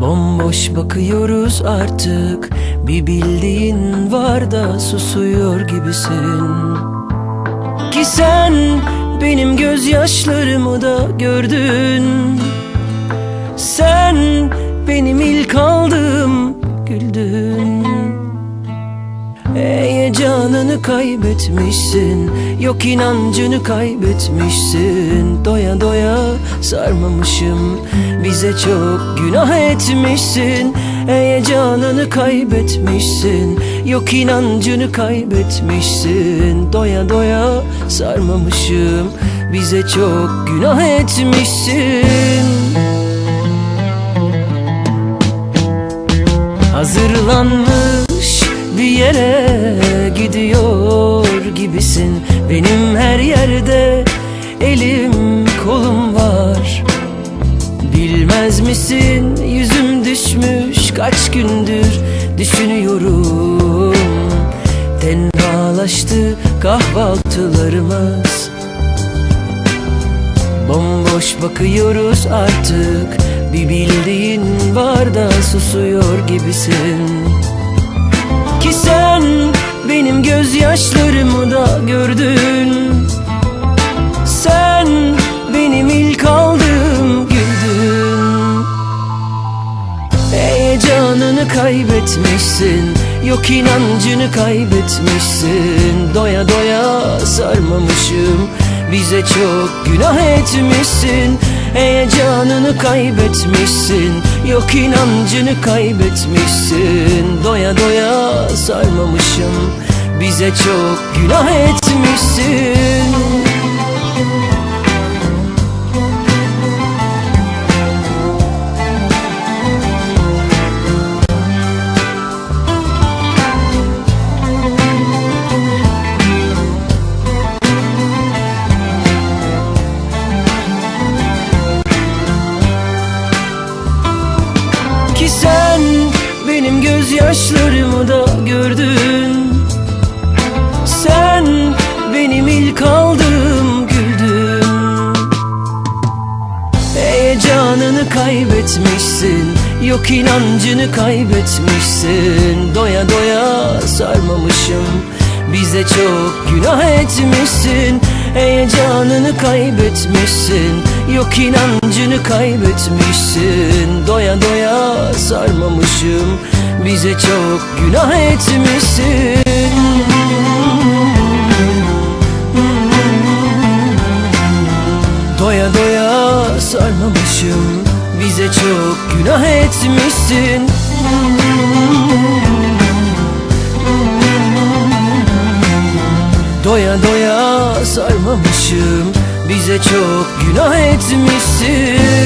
Bomboş bakıyoruz artık. Bir bildiğin var da susuyor gibisin. Ki sen benim gözyaşlarımı da gördün Heyecanını kaybetmişsin. Yok inancını kaybetmişsin. Doya doya sarmamışım. Bize çok günah etmişsin. Heyecanını kaybetmişsin. Yok inancını kaybetmişsin. Doya doya sarmamışım. Bize çok günah etmişsin. Hazırlanmış bir yere gidiyor gibisin. Benim her yerde elim kolum var. Bilmez misin yüzüm düşmüş kaç gündür düşünüyorum. Tenhalaştı kahvaltılarımız. Bomboş bakıyoruz artık. Bir bildiğin var susuyor gibisin. Ki sen benim gözyaşlarımı da gördün. Sen benim ilk aldığım güldün. Heyecanını kaybetmişsin Yok inancını kaybetmişsin. Doya doya sarmamışım Bize çok günah etmişsin. Heyecanını kaybetmişsin Yok inancını kaybetmişsin. Doya doya sarmamışım. Bize çok günah etmişsin benim gözyaşlarımı da gördün. Sen benim ilk aldığım güldün. Heyecanını kaybetmişsin Yok inancını kaybetmişsin. Doya doya sarmamışım Bize çok günah etmişsin. Heyecanını kaybetmişsin Yok inancını kaybetmişsin. Doya doya sarmamışım Bize çok günah etmişsin. Doya doya sarmamışım Bize çok günah etmişsin. Doya doya sarmamışım Bize çok günah etmişsin